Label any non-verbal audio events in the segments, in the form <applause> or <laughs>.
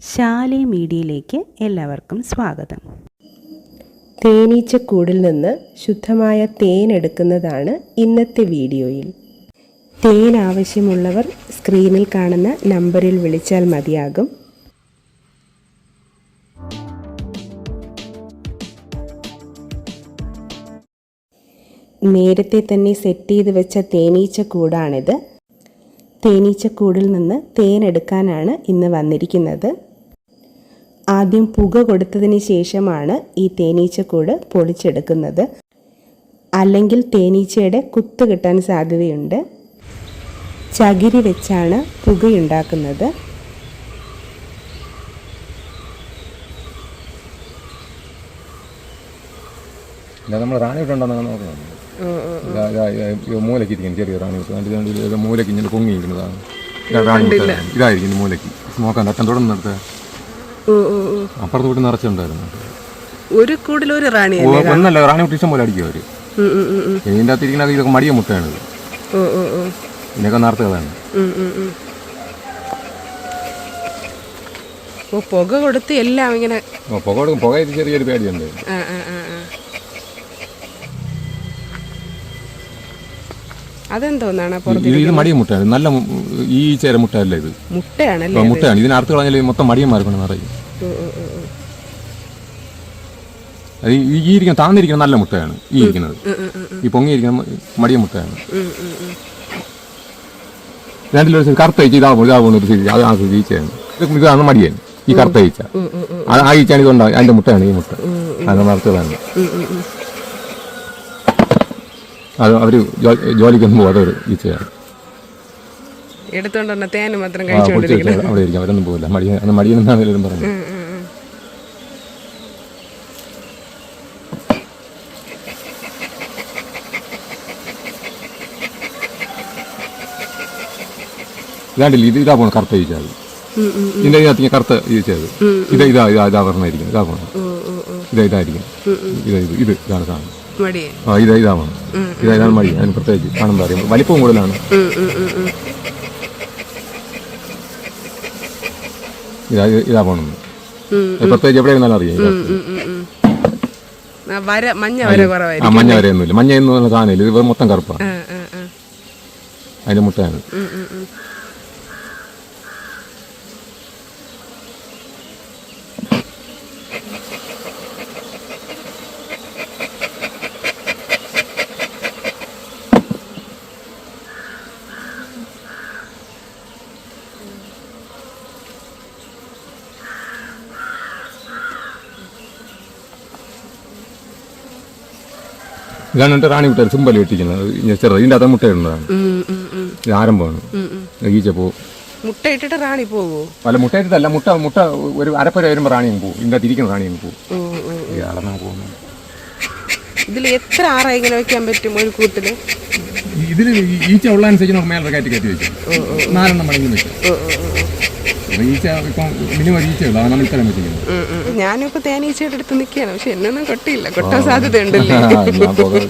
ശാലി മീഡിയയിലേക്ക് എല്ലാവർക്കും സ്വാഗതം. തേനീച്ചക്കൂടിൽ നിന്ന് ശുദ്ധമായ തേൻ എടുക്കുന്നതാണ് ഇന്നത്തെ വീഡിയോയിൽ. തേൻ ആവശ്യമുള്ളവർ സ്ക്രീനിൽ കാണുന്ന നമ്പറിൽ വിളിച്ചാൽ മതിയാകും. നേരത്തെ തന്നെ സെറ്റ് ചെയ്ത് വെച്ച തേനീച്ചക്കൂടാണിത് തേനീച്ചക്കൂടിൽ നിന്ന് തേൻ എടുക്കാനാണ് ഇന്ന് വന്നിരിക്കുന്നത്. ആദ്യം പുക കൊടുത്തതിന് ശേഷമാണ് ഈ തേനീച്ചക്കൂട് പൊളിച്ചെടുക്കുന്നത്. അല്ലെങ്കിൽ തേനീച്ചയുടെ കുത്ത് കിട്ടാൻ സാധ്യതയുണ്ട്. ചകിരി വെച്ചാണ് പുകയുണ്ടാക്കുന്നത്. നമ്മൾ റാണി മൂലയ്ക്ക് ഇരിക്കുന്നു ചെറിയ റാണി മൂലയ്ക്ക് ഇങ്ങനെ പൊങ്ങിയിരിക്കുന്നതാണ്. ഇതാ റാണി വിട്ട് ഇതായിരിക്കുന്നു മൂലയ്ക്ക്. നോക്കാൻ അറ്റം തുടർന്നെടുത്ത് അപ്പുറത്ത് വീട്ടിൽ നിറച്ചുണ്ടായിരുന്നു. ഒരു കൂടിൽ ഒരു റാണി ഒന്നല്ല റാണി വിട്ട് ഇഷ്ടം പോലെ അടിക്കും അവർ. ഇതിന്റെ അകത്ത് ഇരിക്കുന്നത് ഇതൊക്കെ മടിയ മുട്ടയാണ് ഇത്. ഇതിനൊക്കെ നേർത്തതാണ് പുക കൊടുത്ത് എല്ലാം ഇങ്ങനെ പുക കൊടുക്കും. പുക ചെറിയൊരു പേടിയുണ്ട്. ആ, ആ, ആ, അതെന്തോന്നാണ് ഇത് മടിയ മുട്ടയാണ്. നല്ല ഈ ചേര മുട്ടയല്ല ഇത്. മുട്ടയാണല്ലേ മുട്ടയാണ്. ഇതിന് അറുത്ത് കളഞ്ഞാൽ മൊത്തം മടിയന്മാർക്കാണ് നിറയും. ഈ ഇരിക്കുന്ന താന്നിരിക്കുന്ന നല്ല മുട്ടയാണ്. ഈ ഇരിക്കുന്നത്. ഈ പൊങ്ങിയിരിക്കുന്ന മടിയ മുട്ടയാണ്. രണ്ടിലൊരു കറുത്ത ഈച്ച ഇതാ ഈച്ചയാണ് ഇതാണ് മടിയൻ ഈ കറുത്ത ഈച്ച ആ ഇതുണ്ടാവും അതിന്റെ മുട്ടയാണ് ഈ മുട്ട. അത് നടത്തുകളാണ് അത് അവർ ജോ- ജോലിക്കൊന്നും പോകാതെ ഒരു ഈച്ചയാണ്. എടുത്തോണ്ട് തേന് മാത്രം അവിടെ ഇരിക്കും അവരൊന്നും പോകില്ല പറഞ്ഞത് ഇതാണ്ടില്ല ഇത് ഇതാ പോണ കറുത്ത ചോദിച്ചാൽ ഇതിന്റെ ഇതിനകത്ത് കറുത്ത ഈച്ച ഇത് ഇതാ ഇതാ ഇതാ പറഞ്ഞായിരിക്കും ഇതാ പോണ ഇതാ ഇതായിരിക്കും. ഇത് ഇത് ഇത് ഇതാണ് സാധനം മടിയേ ഇതാ ഇതാ വേണം ഇതാ ഇതാണ് മടി. അതിന് പ്രത്യേകിച്ച് കാണുമ്പോൾ അറിയാം വലിപ്പവും കൂടുതലാണ്. ഇതാ ഇത് ഇതാ പോണം പ്രത്യേകിച്ച് എവിടെ ഇരുന്നാലും അറിയാം മഞ്ഞ വരെയൊന്നുമില്ല. മഞ്ഞ എന്ന് പറഞ്ഞ സാധനമില്ല. ഇത് മൊത്തം കറുപ്പാണ്. അതിന്റെ മുട്ടയാണ്. ഇതാണ് എന്റെ റാണി മുട്ട സിമ്പൽ ഇട്ടിരിക്കുന്നത് ചെറുത്. ഇതിന്റെ അകത്ത് മുട്ട ഇടുന്നതാണ്. ആരംഭമാണ്. ഈച്ച പോവും മുട്ട ഇട്ടിട്ട് റാണി പോവോ? പല ഇട്ടിട്ടല്ല. മുട്ട മുട്ട ഒരു അരപ്പര വരുമ്പോൾ റാണിയും പോകും ഇതിന്റെ അകത്ത് ഇരിക്കുന്ന റാണിയും പോകും ഇതിൽ എത്ര ആറായി ഇങ്ങനെ വെക്കാൻ പറ്റും ഒരു കൂട്ടിൽ ഇതിൽ ഈച്ച ഉള്ളതനുസരിച്ച് നമുക്ക് മേലെ കയറ്റി കയറ്റി വെച്ചു നാലെണ്ണം മടങ്ങി വെച്ചു ഈച്ച ഇപ്പം മിനിമം ഒരു ഈച്ചയുള്ളൂ അതാണ് നമ്മൾ ഇത്രയും വെച്ചിരിക്കുന്നത് ഞാനിപ്പോ തേനീച്ചയുടെ അടുത്ത് നിൽക്കുകയാണ്. പക്ഷെ എന്നൊന്നും കൊട്ടിയില്ല. കൊട്ടാൻ സാധ്യത ഉണ്ടല്ലേ? ഞാൻ പോകാതെ.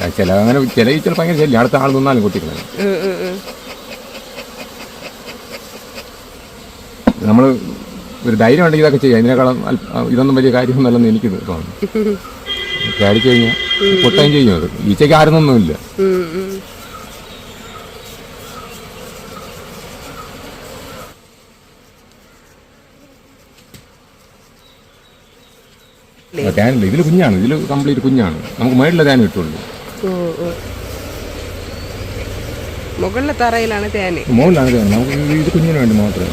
ആ, ചില അങ്ങനെ ചില ഈച്ചകൾ ഭയങ്കര ശല്യം. അടുത്ത ആൾ നിന്നാലും കൊട്ടിക്കളയും നമ്മൾ ഒരു ധൈര്യം ഉണ്ടെങ്കിൽ ഇതൊക്കെ ചെയ്യാം. ഇതിനേക്കാളും ഇതൊന്നും വലിയ കാര്യമൊന്നുമല്ലെന്ന് എനിക്ക് തോന്നുന്നു. <laughs> അടിച്ചു കഴിഞ്ഞാൽ പൊട്ടാൻ ചെയ്യും അത്. ഈച്ചയ്ക്ക് ആരുന്നൊന്നുമില്ല. തേനില്ല ഇതിൽ കുഞ്ഞാണ്. ഇതിൽ കംപ്ലീറ്റ് കുഞ്ഞാണ്. നമുക്ക് മേളിലെ ടാൻ കിട്ടുള്ളൂ. മുകളിലെ തറയിലാണ് ടാൻ മുകളിലാണ് ടാൻ നമുക്ക് ഇത് ഇത് കുഞ്ഞിന് വേണ്ടി മാത്രമേ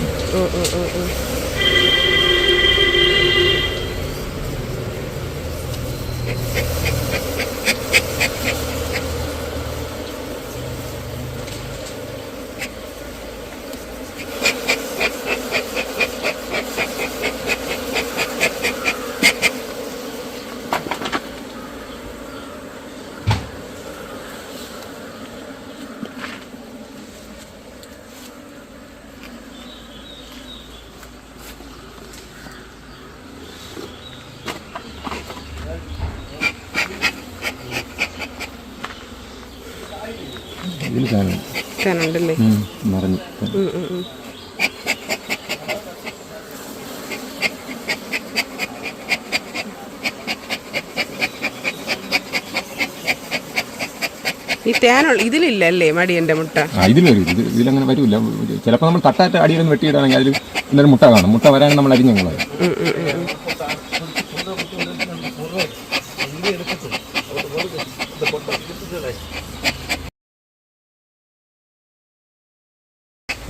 ഫാനുണ്ടല്ലേ ഈ തേനുള്ള ഇതിലില്ലല്ലേ മടിയന്റെ മുട്ട? ഇതിലങ്ങനെ വരില്ല ചിലപ്പോ നമ്മൾ തട്ടാറ്റ അടിയിലൊന്ന് വെട്ടിയിടാണെങ്കിൽ അതിൽ മുട്ട കാണും. മുട്ട വരാൻ നമ്മൾ അരിഞ്ഞു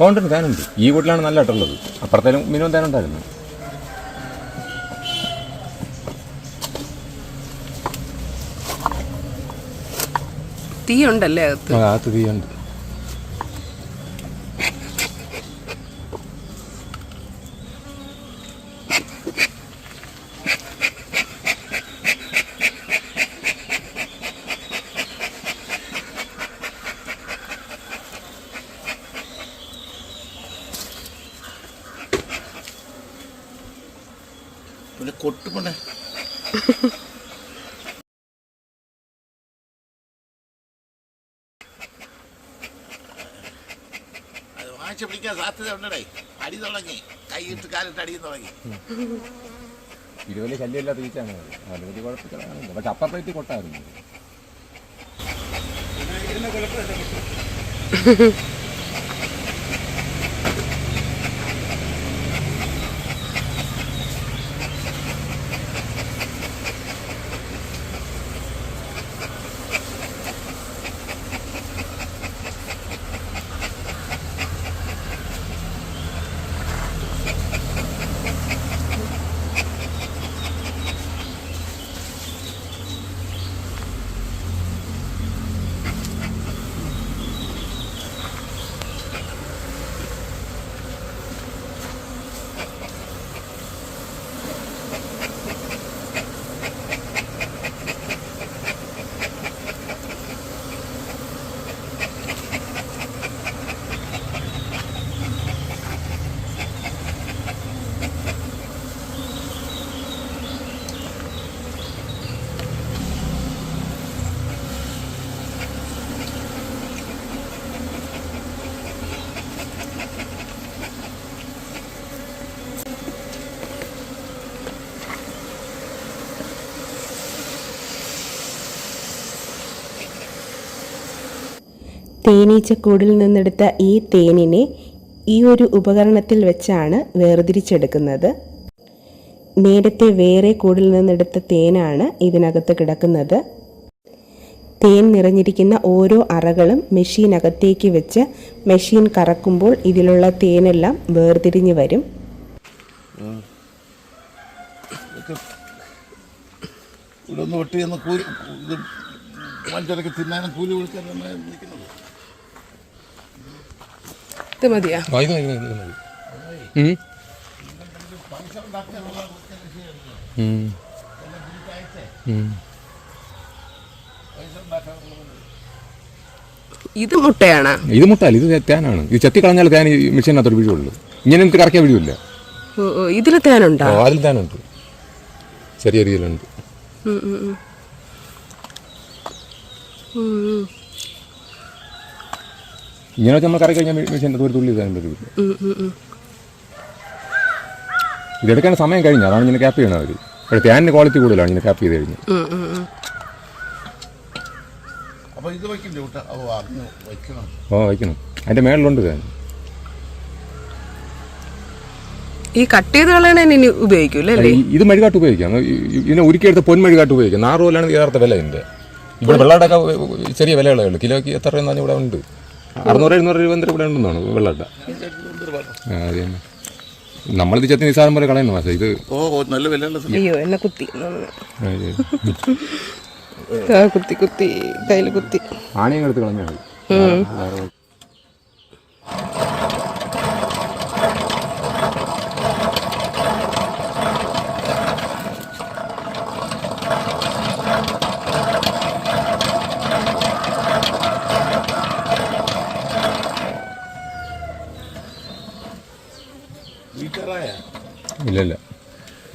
ഉണ്ട് തേനുണ്ട് ഈ വീട്ടിലാണ് നല്ല ഇട്ടുള്ളത് അപ്പുറത്തേലും മിനിമം തേനുണ്ടായിരുന്നു തീയുണ്ടല്ലേ അകത്ത്? അത് തീയുണ്ട്. പിന്നെ കൊട്ടുപണേ അത് വാങ്ങിച്ച് പിടിക്കാൻ സാധ്യത ഉണ്ടടേ. അടി തുടങ്ങി. കൈയിട്ട് കാലിട്ട് അടിയും തുടങ്ങി. ശല്യമില്ലാത്ത വലിയ പക്ഷെ അപ്പുറത്തേക്ക് കൊട്ടായിരുന്നു. തേനീച്ചക്കൂടിൽ നിന്നെടുത്ത ഈ തേനിനെ ഈ ഒരു ഉപകരണത്തിൽ വെച്ചാണ് വേർതിരിച്ചെടുക്കുന്നത്. നേരത്തെ വേറെ കൂടിൽ നിന്നെടുത്ത തേനാണ് ഇതിനകത്ത് കിടക്കുന്നത്. തേൻ നിറഞ്ഞിരിക്കുന്ന ഓരോ അറകളും മെഷീനകത്തേക്ക് വെച്ച് മെഷീൻ കറക്കുമ്പോൾ ഇതിലുള്ള തേനെല്ലാം വേർതിരിഞ്ഞ് വരും. ഇവിടെ ഒന്ന് വെട്ടി കൂലി ഇത് മനുഷ്യരൊക്കെ തിന്നാനും കൂലി നിൽക്കുന്നത്. ഇത് മതിയാ. ഇത് മുട്ടയാണ്. ഇത് മുട്ടല്ല ഇത് തേനാണ്. ഇത് ചെത്തി കളഞ്ഞാൽ തേൻ ഈ മെഷീനകത്തോട്ട് വീഴുള്ളൂ. ഇങ്ങനെ എനിക്ക് കറക്കാൻ വീഴില്ല. ഇതിൽ തേനുണ്ടോ? അതിൽ തേനുണ്ട്. ചെറിയ രീതിയിലുണ്ട് വെച്ച് നമ്മൾ കറി കഴിഞ്ഞാൽ മെഷീന്റെ ഒരു തുള്ളി തേൻ വരില്ല ഇതെടുക്കേണ്ട. സമയം കഴിഞ്ഞു. അതാണ് ഇങ്ങനെ ക്യാപ്പ് ചെയ്യണത് അവർ പക്ഷേ തേനിന് ക്വാളിറ്റി കൂടുതലാണ് ഇങ്ങനെ ക്യാപ്പ് ചെയ്ത് കഴിഞ്ഞ് ഓ വയ്ക്കണം. അതിന്റെ മേളിലുണ്ട് തേൻ ഈ കട്ട് ചെയ്ത് കളയണ ഇനി ഉപയോഗിക്കൂല അല്ലേ ഇത് മെഴുകാട്ട് ഉപയോഗിക്കാം. ഇതിനെ ഉരുക്കിയെടുത്ത് പൊന്മെഴുകാട്ട് ഉപയോഗിക്കാം. നാറ് പോലാണ് യഥാർത്ഥ വില ഇതിന്റെ ഇവിടെ വെള്ളാടൊക്കെ ചെറിയ വിലകളേ ഉള്ളൂ. കിലോയ്ക്ക് എത്ര രൂപ ഇവിടെ ഉണ്ട്. അറുന്നൂറ് എഴുന്നൂറ് രൂപ എന്തൊരു ഇവിടെ ഉണ്ടെന്നാണ് വെള്ളാട്ട ആ അത് തന്നെ. നമ്മളിത് ചെത്തി നിസാരം പോലെ കളയുന്നു മാസം ഇത് ഓ ഓ, നല്ല വില അയ്യോ എന്നെ കുത്തി. ആ, ഇത് ആ, കുത്തി കുത്തി കയ്യിൽ കുത്തി. ആണിയും എടുത്ത് കളഞ്ഞാൽ മതി.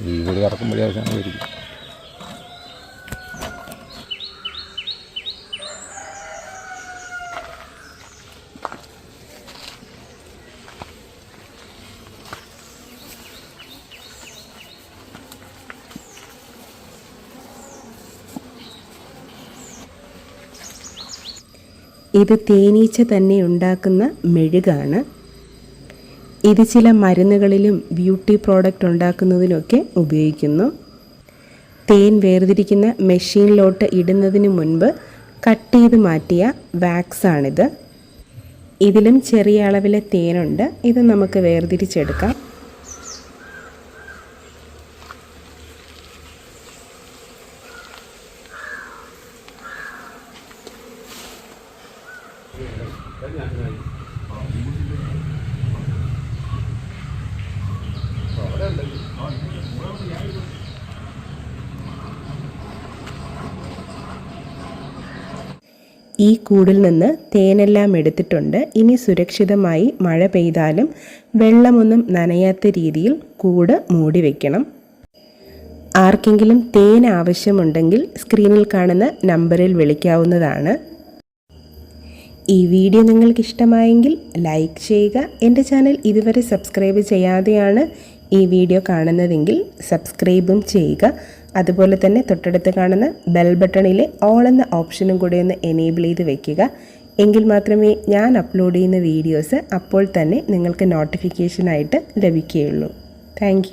വീട് കറക്കുമ്പോഴേ അവസാനം ആയിരിക്കും ഇത് തേനീച്ച തന്നെ ഉണ്ടാക്കുന്ന മെഴുകാണ്. ഇത് ചില മരുന്നുകളിലും ബ്യൂട്ടി പ്രോഡക്റ്റ് ഉണ്ടാക്കുന്നതിനൊക്കെ ഉപയോഗിക്കുന്നു. തേൻ വേർതിരിക്കുന്ന മെഷീനിലോട്ട് ഇടുന്നതിന് മുൻപ് കട്ട് ചെയ്ത് മാറ്റിയ വാക്സാണിത്. ഇതിലും ചെറിയ അളവിലെ തേനുണ്ട്. ഇത് നമുക്ക് വേർതിരിച്ചെടുക്കാം. ഈ കൂടിൽ നിന്ന് തേനെല്ലാം എടുത്തിട്ടുണ്ട്. ഇനി സുരക്ഷിതമായി മഴ പെയ്താലും വെള്ളമൊന്നും നനയാത്ത രീതിയിൽ കൂട് മൂടി വയ്ക്കണം ആർക്കെങ്കിലും തേൻ ആവശ്യമുണ്ടെങ്കിൽ സ്ക്രീനിൽ കാണുന്ന നമ്പറിൽ വിളിക്കാവുന്നതാണ്. ഈ വീഡിയോ നിങ്ങൾക്ക് ഇഷ്ടമായെങ്കിൽ ലൈക്ക് ചെയ്യുക. എന്റെ ചാനൽ ഇതുവരെ സബ്സ്ക്രൈബ് ചെയ്യാതെയാണ് ഈ വീഡിയോ കാണുന്നതെങ്കിൽ സബ്സ്ക്രൈബും ചെയ്യുക. അതുപോലെ തന്നെ തൊട്ടടുത്ത് കാണുന്ന ബെൽ ബട്ടണിലെ ഓൾ എന്ന ഓപ്ഷനും കൂടെ ഒന്ന് എനേബിൾ ചെയ്ത് വെക്കുക. എങ്കിൽ മാത്രമേ ഞാൻ അപ്ലോഡ് ചെയ്യുന്ന വീഡിയോസ് അപ്പോൾ തന്നെ നിങ്ങൾക്ക് നോട്ടിഫിക്കേഷനായിട്ട് ലഭിക്കുകയുള്ളൂ. താങ്ക്